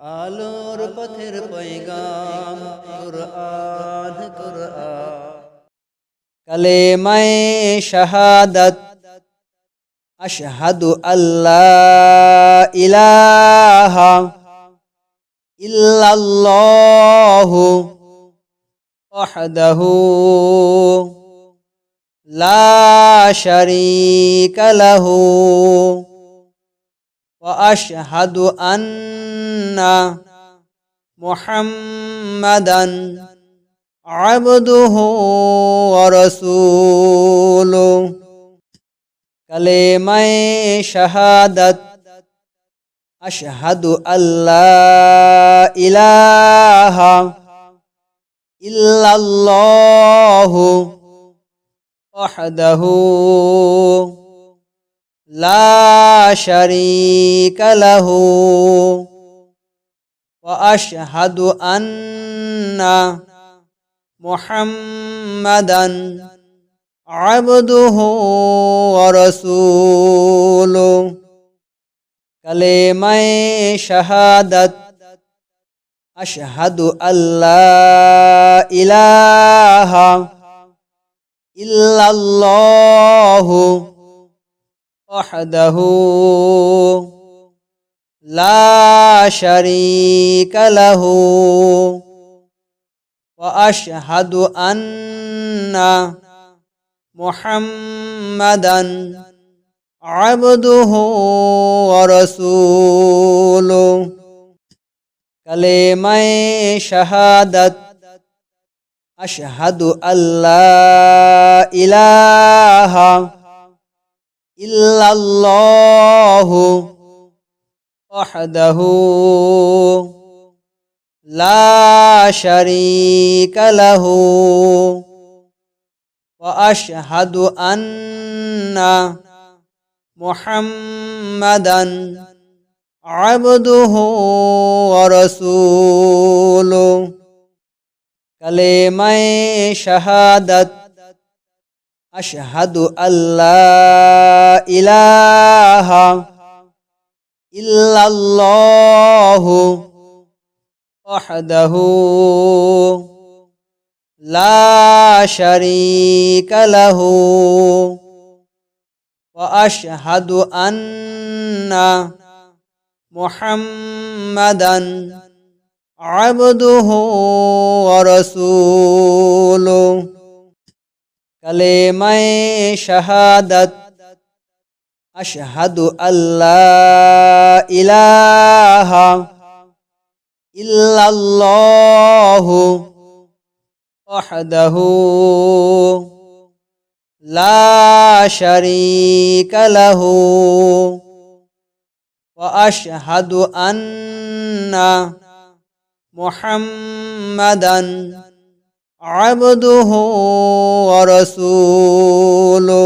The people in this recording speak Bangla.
আলোর পথের পৈগাম কুরআন কুরআন। কালেমায়ে শাহাদাত, আশহাদু আল্লাহ ইলাহা ইল্লাল্লাহু ওয়াহদাহু লা শারীকা লাহু। واشهد ان محمدا عبده ورسوله كلمه شهادت اشهد ان لا اله الا الله وحده لا شريك له واشهد ان محمدا عبده ورسوله كلمه شهادت اشهد ان لا اله الا الله وحده لا شريك له وأشهد أن محمدا عبده ورسوله. كلمه شهادت. أشهد أن لا إله إلا الله وحده لا شريك له وأشهد أن محمدا عبده ورسوله كلمة شهادة আশহাদু আল্লাহ ইলাহা ইল্লাল্লাহু ওয়াহদাহু লা শারীকা লাহু ওয়া আশহাদু আন্না মুহাম্মাদান আবদুহু ওয়া রাসূলুহু। কালেমায় শাহাদাত আশহাদু আল্লাহ ইলাহা ইল্লাল্লাহু ওয়াহদাহু লা শারীকা লাহু ওয়া আশহাদু আন্না মুহাম্মাদান عبده ورسوله.